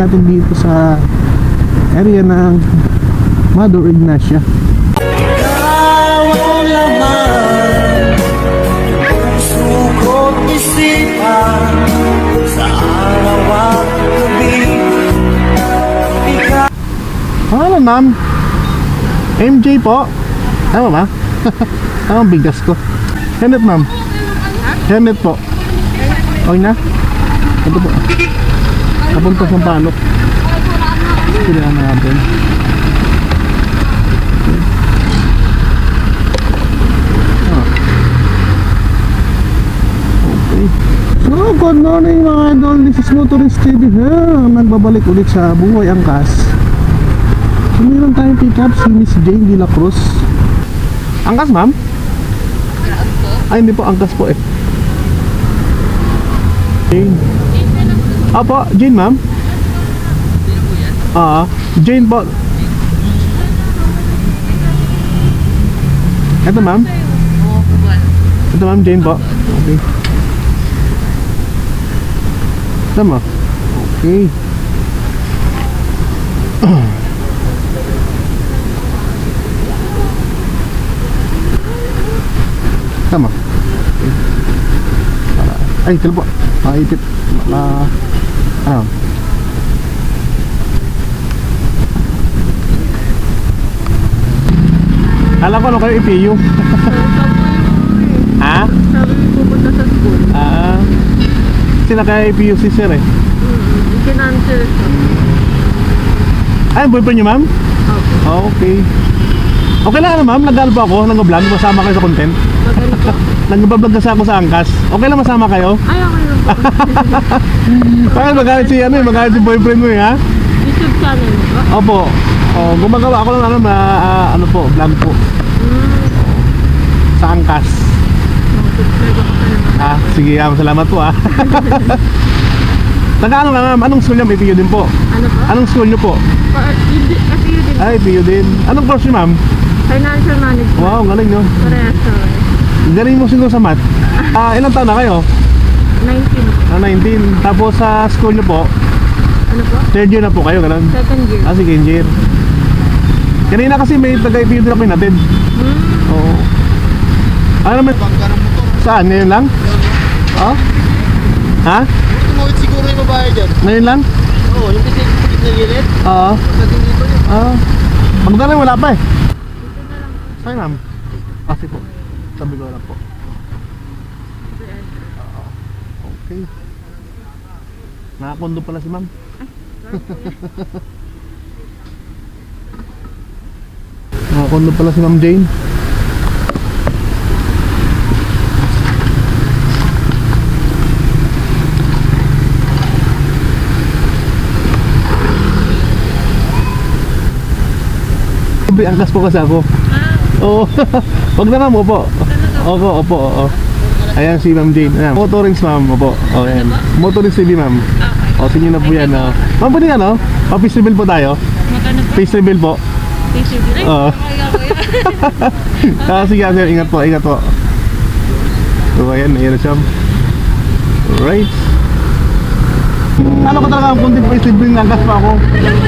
natin dito sa area ng Mother Ignacia. Ano ma'am? MJ po? Tama ba? Tama bigas ko. Hennet ma'am. Hennet po. Okay na? Ito po. Kapunta sa palok. Sila na natin. Okay. So, good morning mga idol. This is Motorist TV here. Nagbabalik ulit sa Buhay Angkas. So, meron tayong pick up si Miss Jane De La Cruz. Angkas, ma'am? Ay, hindi po. Angkas po eh. Jane. Apo, Jane, ma'am? Ah, Jane po. Ito, ma'am? Ito, ma'am, Jane po. Okay. Tama. Okay. Tama. Okay. Para, ay, kilo po. Maipit. Ma, ano? Alam ko ano kayo ipiyo. ha? Sabi ko pupunta sa school. Ah. Sila kaya ipiyo si sir eh. Mm-hmm. Kinancel siya. Ay, boyfriend niyo ma'am? Opo. Oh, okay. Okay lang ano ma'am, nag-albo ako, nag-vlog, masama kayo sa content. Nag-vlog kasi ako sa Angkas. Okay lang masama kayo? Ay, okay Bakit magalit si ano eh, magalit si boyfriend mo eh ha? YouTube channel mo ba? Opo. Oh, gumagawa ako ng ano, na, ah, ano po, vlog po Mm. sa Angkas. Mag-subscribe ako sa naman. Ah, sige, ah, salamat po ah. Nag-ano ka ma'am, anong school niyo? May PU din po. Ano po? Anong school niyo po? Pa- yun din- Kasi yun din. Ay, PU din. Anong course niyo ma'am? Financial management. Wow, galing no. Parehas sa Galing mo siguro sa math. Ah, ilang taon na kayo? 19. Ah, 19. Tapos sa school niyo po, Ano po? third year na po kayo, ganun. Second year. Ah, second year. Kanina kasi may taga-IPU din ako natin. Hmm. Oo. Ano naman? Saan? Ngayon lang? Oh? Ha? Tumawid siguro yung babae dyan. Ngayon lang? Oo, yung kasi yung na gilid. Oo. Pagdating dito yun. Ah. Magdala wala pa eh. Saan ma'am? Kasi po. Sabi ko lang po. Oo. Okay. Nakakondo pala si ma'am. Nakakondo pala si ma'am Jane. Sabi, angkas po kasi ako. Oo. Wag na ma'am, opo. Opo, opo, oo. Ayan si Ma'am Jane. Ayan. Motorings ma'am, opo. O, ayan. Motorings TV ma'am. O, sige na po yan. O. Ma'am, pwede ano? Pa-face reveal po tayo. Magkano po? Face reveal po. TCB. Ay, Oo. kaya ko yan. Ah, sige, sir. Ingat po, ingat po. So, ayan. Ayan na siya. Alright. Ano ko talaga ang kunting face reveal ng angkas pa ako?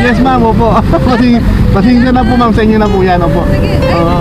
Yes ma'am, opo. Pasing, pasingin na po ma'am sa inyo na po yan, opo. Oo.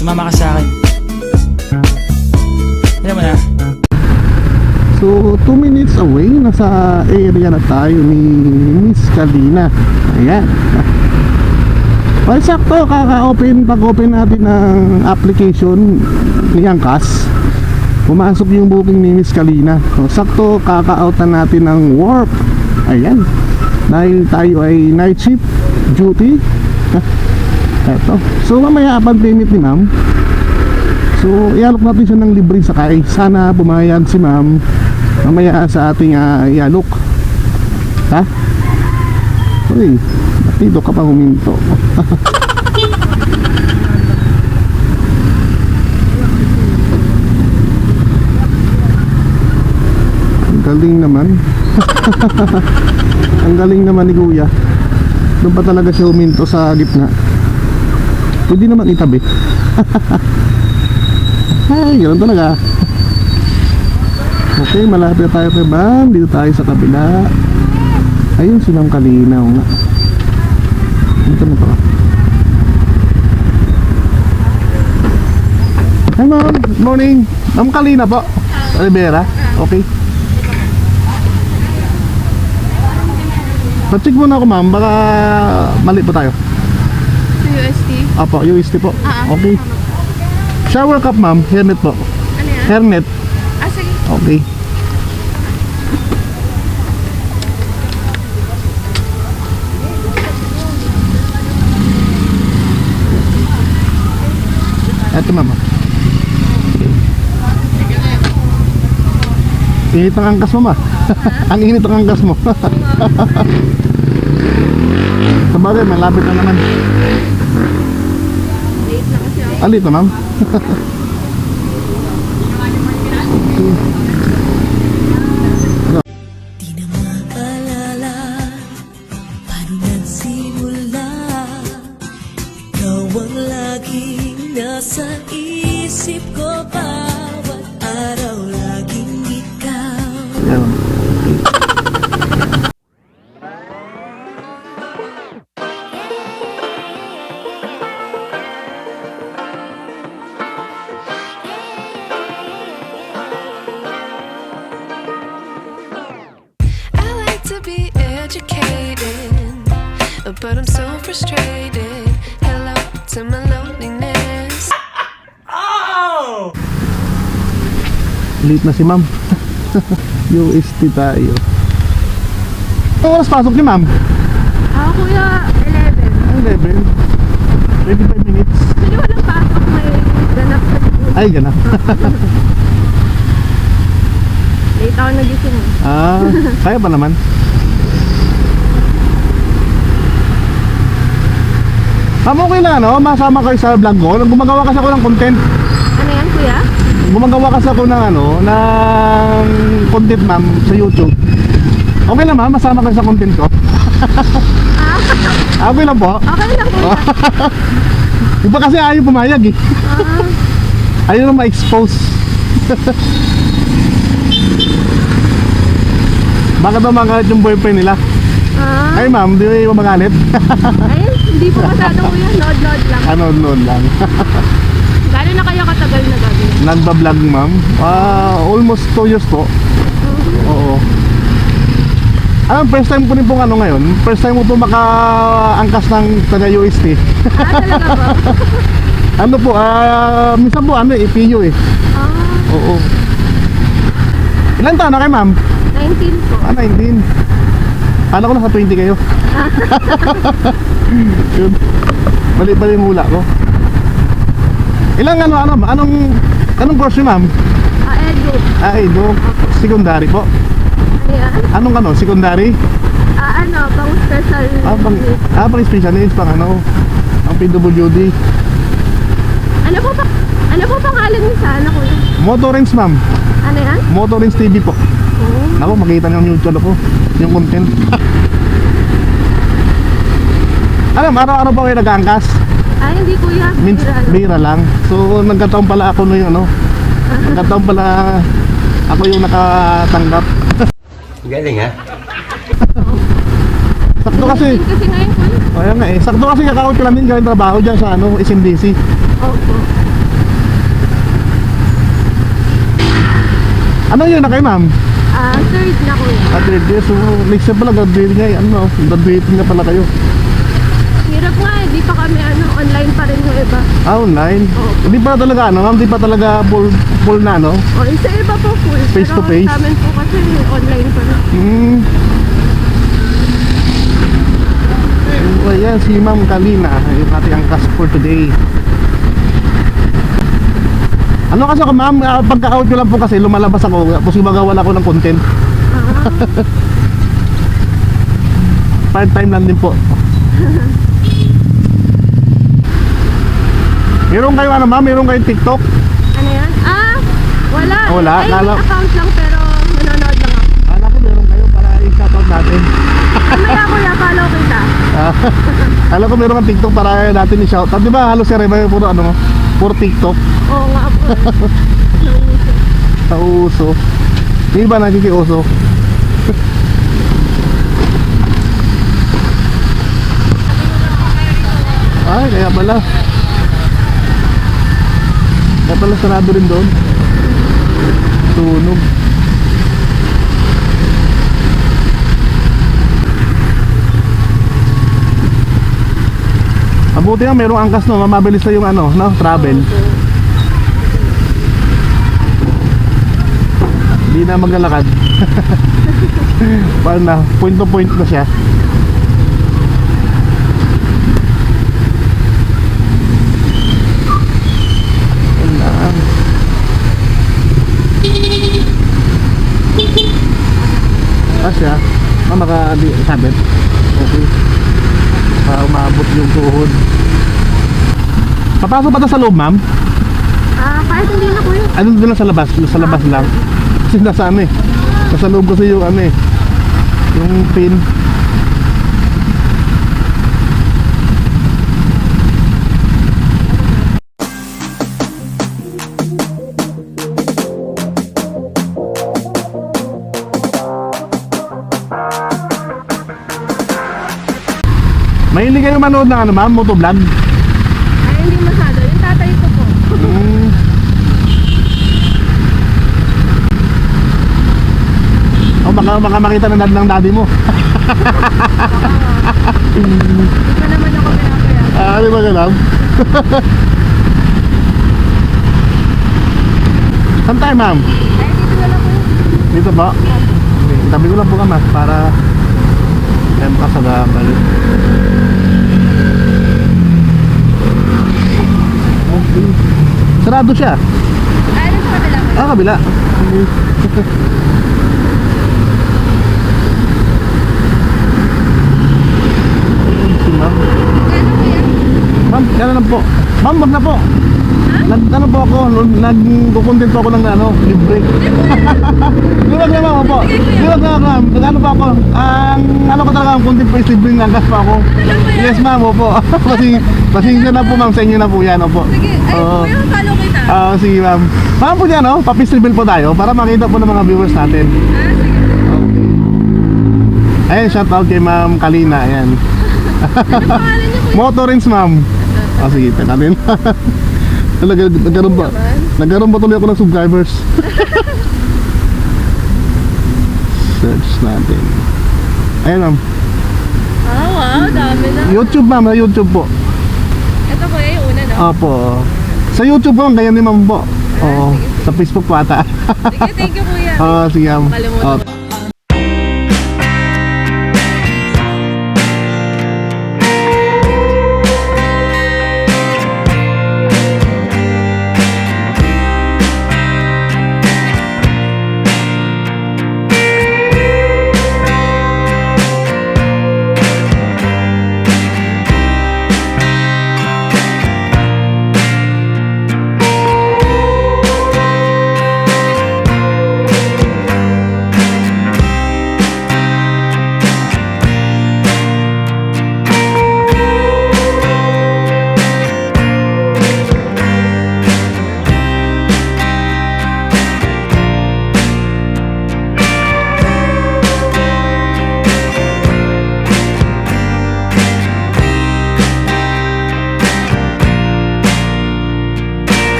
Sumama ka sa akin. Alam mo na, So, 2 minutes away, nasa area na tayo ni Miss Kalina. Ayan. Well, sakto, kaka-open, pag-open natin ng application ni Angkas. Pumasok yung booking ni Miss Kalina. So, sakto, kaka-outan natin ng warp. Ayan. Dahil tayo ay night shift duty. Eto. So, mamaya upon payment ni ma'am, So, ialok natin siya ng libreng sakay. Sana pumayag si ma'am mamaya sa ating uh, ialok. Ha? Uy, dito ka pa huminto. Galing naman. Ang galing naman ni Kuya. Doon pa talaga siya huminto sa gitna. Pwede naman itabi. Ay, ganoon talaga. Okay, malapit na tayo kay Bam. Dito tayo sa kabila. Ayun, silang kalinaw nga. Dito na to. Hi ma'am, good morning. Ma'am Kalina po. Rivera. Okay. Pa-check muna ako ma'am, baka mali po tayo. UST. Apo, UST po. Ah, ah. Okay. Shower cup ma'am, hairnet po. Ano yan? Hairnet. Ah, sige. Okay. Eto mama. Init ang angkas mo ma. ang init ang angkas mo. Sabagay, malapit na naman. Late na kasi ako. Alito ma'am. Di na maalala Paano nagsimula Ikaw ang laging nasa isip ko Bawat araw laging ikaw. Na si ma'am. UST tayo. Anong oras pasok ni ma'am? Ako kuya, 11. Ang 11. 25 minutes. Actually, walang pasok. May ganap sa. Ay, ganap. Late ako nagising. ah, kaya pa naman. Ma'am, okay lang ano? Masama kayo sa vlog ko. Gumagawa kasi ako ng content. Ano yan kuya? Gumagawa kasi ako ng ano, ng content ma'am sa YouTube. Okay lang ma'am, masama kayo sa content ko. Ah, okay lang po. Okay lang kuya. Iba kasi ayaw pumayag eh. Ah, Ayaw na ma-expose. Baka daw magalit yung boyfriend nila. ah. Ay ma'am, di ba magalit? Ayun, hindi po masyadong kuya. Nod-nod lang. ano, noon lang. Gano'n na kayo katagal na gagawin? Nagbablog ma'am. Ah, almost 2 years po. Oo. Alam, first time ko rin pong ano ngayon. First time ko po maka-angkas ng taga UST. Ah, talaga ba? ano po, ah, minsan po ano eh, PU eh. Ah, Oo. Ilan taon na kayo ma'am? 19 po. Ah, 19. Kala ko nasa 20 kayo. Yun. Yung hula ko. Ilang ano, ano, anong, anong course niyo ma'am? Ah, edu. Ah, Edo. Secondary po. Ano yan? Anong ano, secondary? Ah, ano, pang special Ah, pang, ah, pang specialist, pang ano, ang PWD. Ano po pa? Ano po pangalan niyo sa ano kuya? Motorings ma'am. Ano yan? Motorings TV po. Oh. Ako, makita niyo yung YouTube ko. Yung content. Alam, araw-araw pa kayo nag-aangkas. Ay, hindi kuya. Bira lang. bira lang. So, nagkataon pala ako no yung ano. Nagkataon pala ako yung nakatanggap. Galing ha? Sakto kasi. Kasi ngayon kuya. Kaya nga eh. Sakto kasi kakawit ko lang din galing trabaho dyan sa ano, SMDC. Opo. Ano yun na kayo ma'am? Ah, third na kuya. At years, so next year pala graduating nga eh. Ano, graduating na pala kayo. Hirap nga eh. Di pa kami ano, online pa rin yung iba. Ah, online? Hindi pa talaga ano ma'am, hindi pa talaga full, full na no? O, isa iba po full. Face to Pero face? sa amin po kasi online pa rin. Hmm. So, ayan, si Ma'am Kalina, yung ating angkas for today. Ano kasi ako ma'am, ah, pagka-out ko lang po kasi lumalabas ako, tapos gumagawa ako ng content. Part-time lang din po. meron kayo ano ma'am, meron kayong TikTok? Ano yan? Ah, wala. Ah, wala? Ay, Kala- account lang pero nanonood lang ako. Kala ko meron kayo para i-shoutout natin. Mamaya kuya, follow kita. Ah, Kala ko meron kang TikTok para natin i-shoutout. Di ba halos si Reba yung puro ano, puro TikTok, Oo nga po. Nauso. sa uso. Yung iba nakikiuso. Ay, kaya pala. Kaya pala sarado rin doon. Tunog. Mabuti nga merong angkas no, mabilis na yung ano, no, travel. Hindi na maglalakad. Paano na, point to point na siya. Ayun lang. Ah siya, ah, maka di, sabit. Okay. Para umabot yung tuhod. Papasok ba ito sa loob, ma'am? Ah, kahit hindi na kuya. Ano doon lang sa labas? Sa labas lang. Kasi nasa ano eh. Nasa loob kasi yung ano eh. Yung pin. Mahilig kayo manood ng ano ma'am, motovlog? Ay, hindi masyado. Yung tatay ko po. Mm. Oh, baka, baka makita na dad ng daddy mo. Hindi pa naman ako pinapaya. Ah, di ba ganun? Saan tayo, ma'am? Ay, dito na lang kuya. Dito po? Okay. Tabi ko lang po ka, ma'am, para Ayan pa sa balik. Okay. Sarado siya. Ano sa kabila? Ah, kabila. Si ma'am. Ma'am, kaya lang po. Ma'am, wag na po. Nag, ano po ako, nag-content po ako ng ano, libre. Di wag na ma'am, opo. Nag-ano po ako. Ang ano ko talaga, ang is libre ng gas po ako. Yes ma'am, opo. Kasi, pasensya na po ma'am, sa inyo na po yan, opo. Sige, ay, Oo. kuya, follow kita. Ah, sige ma'am. Ma'am po dyan, oh, papistribil po tayo para makita po ng mga viewers natin. Ah, sige. Ayan, shout out kay ma'am Kalina, ayan. Pangalan niyo kuya? Motorins ma'am. Ah, sige, teka din. Nagkaroon ba? Nagkaroon ba tuloy ako ng subscribers? Search natin. Ayan ma'am. Ah, wow, dami na. YouTube ma'am, na YouTube po. Ito kuya, yung una no? Opo. Sa YouTube po, ganyan din ma'am po. Oo. Sa Facebook po ata. Sige, thank you kuya. Oo, sige ma'am. Makalimutan Oo.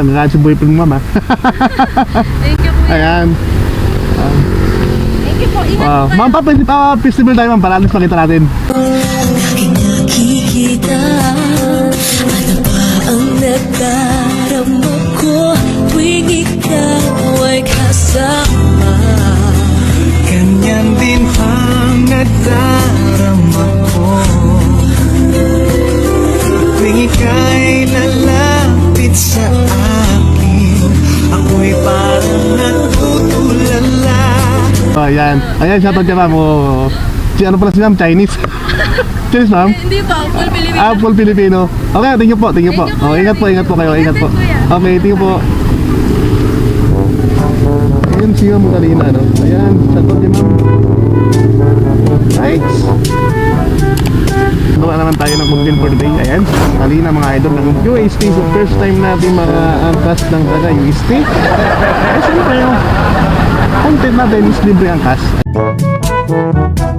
Magagad si boyfriend mo ma'am. ah. Thank you kuya. Ayan. Thank you po. Ingat Wow. Ma'am, pa, pa, festival tayo ma'am, para alis makita natin. Aking nakikita Ano ba ang nadarama ko Tuwing ikaw ay kasama Ganyan din ang nadarama ayan. Ayan, shoutout ka ma'am. Oh. Si ano pala si ma'am? Chinese. Chinese ma'am? Hindi pa, full Filipino. Ah, full Filipino. Okay, thank you po, thank you po. Thank you, Oh, kuya. ingat po, ingat po kayo, ingat po. Okay, thank you po. Ayan si ma'am kanina, no? Ayan, shoutout kay ma'am. Right. Gawa naman tayo ng content for the day. Ayan, kanina mga idol ng UST. So first time natin maka-angkas ng taga UST. Eh, siyempre yung content natin is libre ang cash.